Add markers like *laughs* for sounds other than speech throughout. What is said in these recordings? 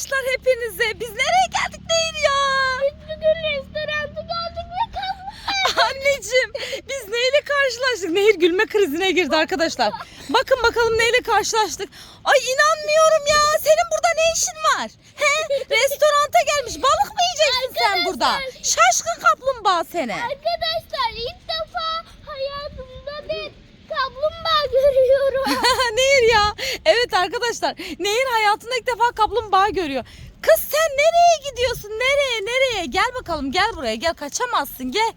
arkadaşlar hepinize. Biz nereye geldik Nehir ya? Biz bugün restoranta geldik ve kaldık. *laughs* Anneciğim biz neyle karşılaştık? Nehir gülme krizine girdi arkadaşlar. Bakın bakalım neyle karşılaştık. Ay inanmıyorum ya. Senin burada ne işin var? He? Restoranta gelmiş. Balık mı yiyeceksin sen burada? Şaşkın kaplumbağa seni. Arkadaşlar ilk defa hayatımda bir kaplumbağa görüyorum. *laughs* Nehir ya. Evet arkadaşlar. Nehir hayatında ilk defa kaplumbağa görüyor. Kız sen nereye gidiyorsun? Nereye? Nereye? Gel bakalım. Gel buraya. Gel kaçamazsın. Gel.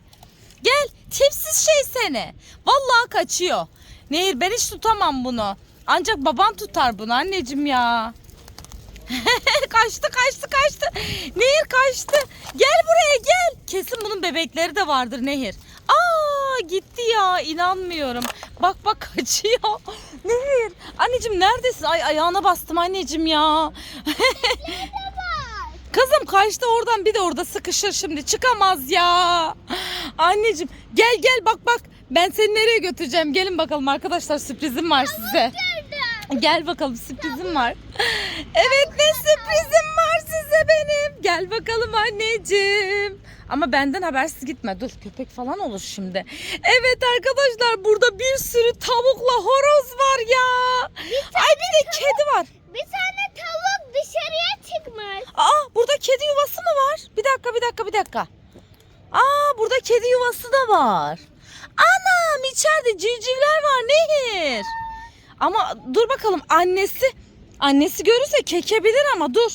Gel. Tipsiz şey seni. Vallahi kaçıyor. Nehir ben hiç tutamam bunu. Ancak baban tutar bunu anneciğim ya. *laughs* kaçtı kaçtı kaçtı. Nehir kaçtı. Gel buraya gel. Kesin bunun bebekleri de vardır Nehir. Aa gitti ya inanmıyorum. Bak bak *laughs* kaçıyor. Nehir anneciğim neredesin? Ay ayağına bastım anneciğim ya. *laughs* Kızım kaçtı oradan bir de orada sıkışır şimdi çıkamaz ya. Anneciğim gel gel bak bak ben seni nereye götüreceğim gelin bakalım arkadaşlar sürprizim var size. Gel bakalım sürprizim var. Evet ne sürprizim var size benim. Gel bakalım anneciğim. Ama benden habersiz gitme. Dur köpek falan olur şimdi. Evet arkadaşlar burada bir sürü tavukla horoz var ya. Ay bir de kedi var. bir tane tavuk dışarıya çıkmış. Aa burada kedi yuvası mı var? Bir dakika bir dakika bir dakika. Aa burada kedi yuvası da var. Anam içeride civcivler var Nehir. Ama dur bakalım annesi. Annesi görürse kekebilir ama dur.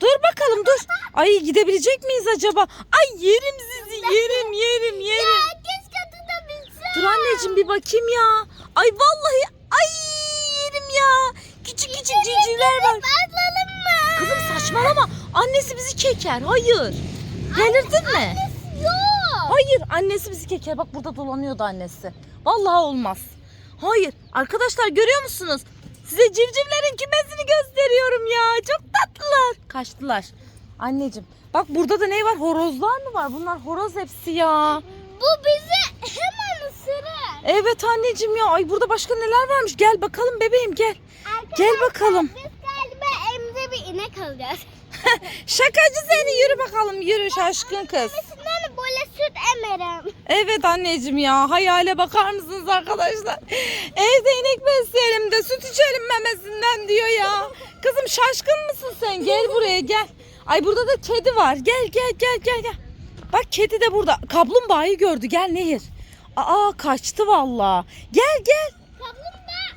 Dur bakalım dur. Ay gidebilecek miyiz acaba? Ay yerim sizi yerim yerim yerim. Herkes katında bilsin. Dur anneciğim bir bakayım ya. Ay vallahi ay yerim ya. Küçük küçük civcivler var. Atlalım mı? Kızım saçmalama. Annesi bizi keker. Hayır. Delirdin mi? Yok. Hayır. Annesi bizi keker. Bak burada dolanıyordu annesi. Vallahi olmaz. Hayır. Arkadaşlar görüyor musunuz? Size civcivlerin kümesini gösteriyorum ya. Çok tatlılar. Kaçtılar. Anneciğim. Bak burada da ne var? Horozlar mı var? Bunlar horoz hepsi ya. Bu bizi hemen ısırır. Evet anneciğim ya. Ay burada başka neler varmış? Gel bakalım bebeğim gel. Gel bakalım. Biz galiba emze bir inek alacağız. *laughs* Şakacı seni. Yürü bakalım. Yürü şaşkın kız. Üstünden böyle süt emerim. Evet anneciğim ya hayale bakar mısınız arkadaşlar? Evde inek besleyelim içelim memesinden diyor ya. Kızım şaşkın mısın sen? Gel buraya gel. Ay burada da kedi var. Gel gel gel gel gel. Bak kedi de burada. Kaplumbağayı gördü. Gel Nehir. Aa kaçtı valla. Gel gel. Kaplumbağa.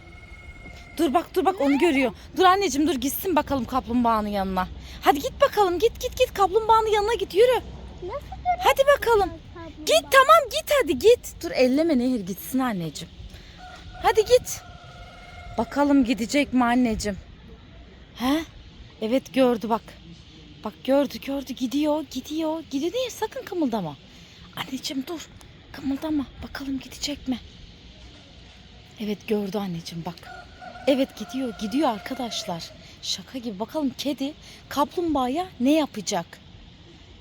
Dur bak dur bak onu görüyor. Dur anneciğim dur gitsin bakalım kaplumbağanın yanına. Hadi git bakalım git git git kaplumbağanın yanına git yürü. Nasıl Hadi bakalım. kaplumbağa? Git tamam git hadi git. Dur elleme Nehir gitsin anneciğim. Hadi git. Bakalım gidecek mi anneciğim? He? Evet gördü bak. Bak gördü gördü gidiyor gidiyor. Gidiyor değil sakın kımıldama. Anneciğim dur. Kımıldama. Bakalım gidecek mi? Evet gördü anneciğim bak. Evet gidiyor gidiyor arkadaşlar. Şaka gibi bakalım kedi kaplumbağaya ne yapacak?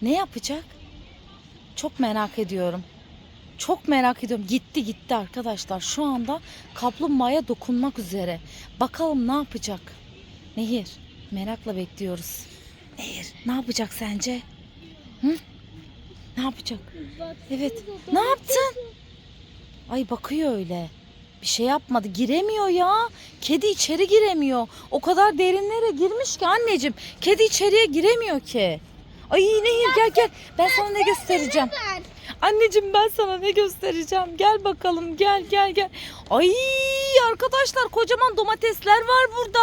Ne yapacak? Çok merak ediyorum. Çok merak ediyorum. Gitti gitti arkadaşlar. Şu anda kaplumbağaya dokunmak üzere. Bakalım ne yapacak? Nehir, merakla bekliyoruz. Nehir, ne yapacak sence? Hı? Ne yapacak? Evet. Ne yaptın? Ay bakıyor öyle. Bir şey yapmadı. Giremiyor ya. Kedi içeri giremiyor. O kadar derinlere girmiş ki anneciğim. Kedi içeriye giremiyor ki. Ay Nehir gel gel. Ben sana ne göstereceğim. Anneciğim ben sana ne göstereceğim. Gel bakalım gel gel gel. Ay arkadaşlar kocaman domatesler var burada.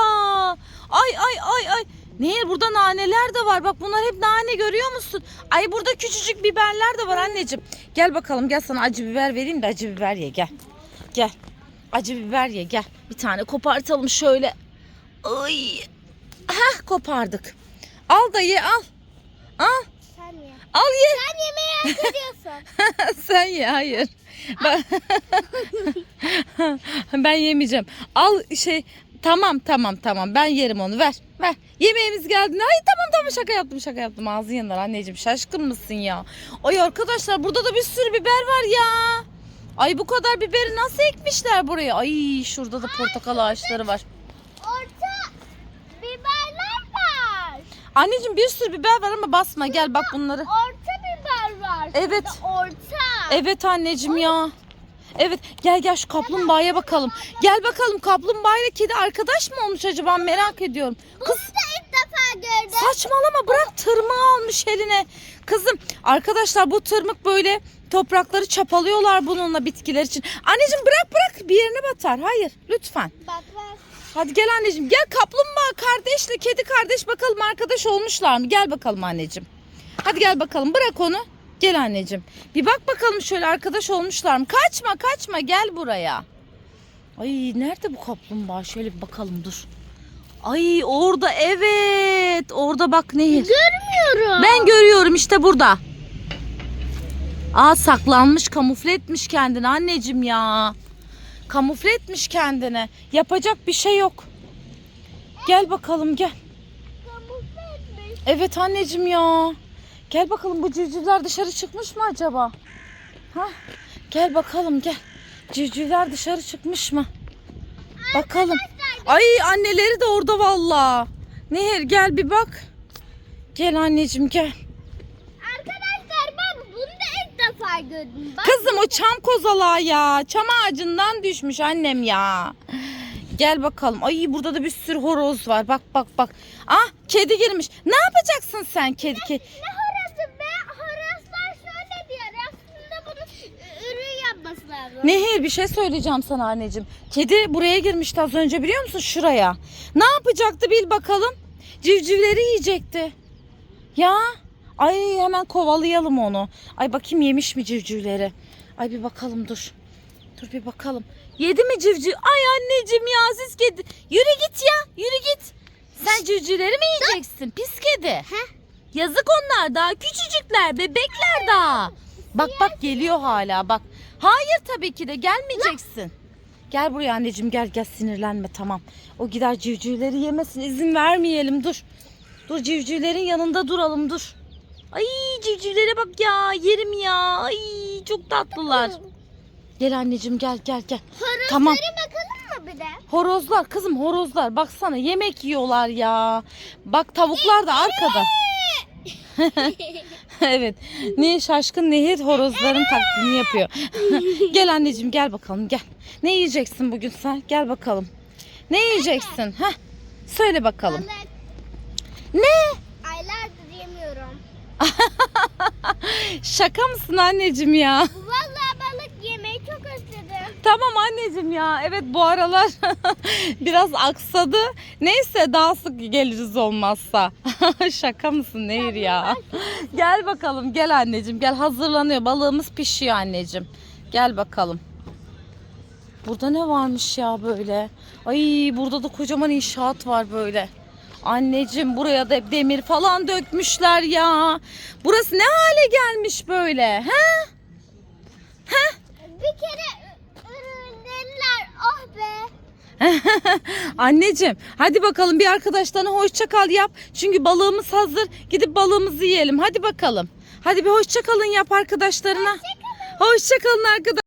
Ay ay ay ay. Nehir burada naneler de var. Bak bunlar hep nane görüyor musun? Ay burada küçücük biberler de var anneciğim. Gel bakalım gel sana acı biber vereyim de acı biber ye gel. Gel. Acı biber ye gel. Bir tane kopartalım şöyle. Ay. Heh kopardık. Al da ye al. Al. Al ye. Sen yemeği hak ediyorsun. *laughs* Sen ye hayır. Ben, *laughs* ben yemeyeceğim. Al şey tamam tamam tamam ben yerim onu ver ver. Yemeğimiz geldi. Ay tamam tamam şaka yaptım şaka yaptım. Ağzın yanar anneciğim şaşkın mısın ya? Ay arkadaşlar burada da bir sürü biber var ya. Ay bu kadar biberi nasıl ekmişler buraya? Ay şurada da portakal ağaçları var. Orta biberler var. Anneciğim bir sürü biber var ama basma gel bak bunları. Orta. Evet. Orta. Evet anneciğim ya. Evet gel gel şu kaplumbağaya bakalım. Gel bakalım kaplumbağa ile kedi arkadaş mı olmuş acaba merak ediyorum. Kız Bunu da ilk defa gördüm. saçmalama bırak tırmığı almış eline. Kızım arkadaşlar bu tırmık böyle toprakları çapalıyorlar bununla bitkiler için. Anneciğim bırak bırak bir yerine batar. Hayır lütfen. Bak bak. Hadi gel anneciğim gel kaplumbağa kardeşle kedi kardeş bakalım arkadaş olmuşlar mı? Gel bakalım anneciğim. Hadi gel bakalım bırak onu. Gel anneciğim. Bir bak bakalım şöyle arkadaş olmuşlar mı? Kaçma kaçma gel buraya. Ay nerede bu kaplumbağa? Şöyle bir bakalım dur. Ay orada evet. Orada bak nehir. Görmüyorum. Ben görüyorum işte burada. Aa saklanmış kamufle etmiş kendini anneciğim ya. Kamufle etmiş kendini. Yapacak bir şey yok. Gel bakalım gel. Evet anneciğim ya. Gel bakalım bu civcivler dışarı çıkmış mı acaba? Ha? Gel bakalım gel. Civcivler dışarı çıkmış mı? Bakalım. Ay anneleri de orada valla. Nehir gel bir bak. Gel anneciğim gel. Arkadaşlar ben bunu da ilk defa gördüm. Bak. Kızım o çam kozalağı ya. Çam ağacından düşmüş annem ya. Gel bakalım. Ay burada da bir sürü horoz var. Bak bak bak. Ah kedi girmiş. Ne yapacaksın sen kedi kedi? Ne horozu be? Horozlar şöyle diyor. Aslında bunu Nehir bir şey söyleyeceğim sana anneciğim. Kedi buraya girmişti az önce biliyor musun? Şuraya. Ne yapacaktı bil bakalım. Civcivleri yiyecekti. Ya. Ay hemen kovalayalım onu. Ay bakayım yemiş mi civcivleri? Ay bir bakalım dur. Dur bir bakalım. Yedi mi civciv? Ay anneciğim ya siz kedi. Yürü git ya yürü git. Sen civcivleri mi yiyeceksin? Pis kedi. Yazık onlar daha küçücükler bebekler daha. Bak bak geliyor hala bak. Hayır tabii ki de gelmeyeceksin. Gel buraya anneciğim gel gel sinirlenme tamam. O gider civcivleri yemesin izin vermeyelim dur. Dur civcivlerin yanında duralım dur. Ay civcivlere bak ya yerim ya. Ay çok tatlılar. Gel anneciğim gel gel gel. Horozlara Tamam. bakalım mı bir de? Horozlar kızım horozlar baksana yemek yiyorlar ya. Bak tavuklar da arkada. *laughs* evet. Niye şaşkın nehir horozların taklidini yapıyor. *laughs* gel anneciğim gel bakalım gel. Ne yiyeceksin bugün sen? Gel bakalım. Ne yiyeceksin? Heh. Söyle bakalım. Ne? Aylardır yemiyorum. *laughs* Şaka mısın anneciğim ya? Vallahi balık yemeyi çok özledim. Tamam anneciğim ya. Evet bu aralar *laughs* biraz aksadı. Neyse daha sık geliriz olmazsa. *laughs* Şaka mısın Nehir ya? *laughs* Gel bakalım gel anneciğim gel hazırlanıyor. Balığımız pişiyor anneciğim. Gel bakalım. Burada ne varmış ya böyle? Ay burada da kocaman inşaat var böyle. Anneciğim buraya da demir falan dökmüşler ya. Burası ne hale gelmiş böyle? He? *laughs* Anneciğim hadi bakalım bir arkadaşlarına hoşça kal yap. Çünkü balığımız hazır. Gidip balığımızı yiyelim. Hadi bakalım. Hadi bir hoşça kalın yap arkadaşlarına. Hoşça kalın arkadaşlar.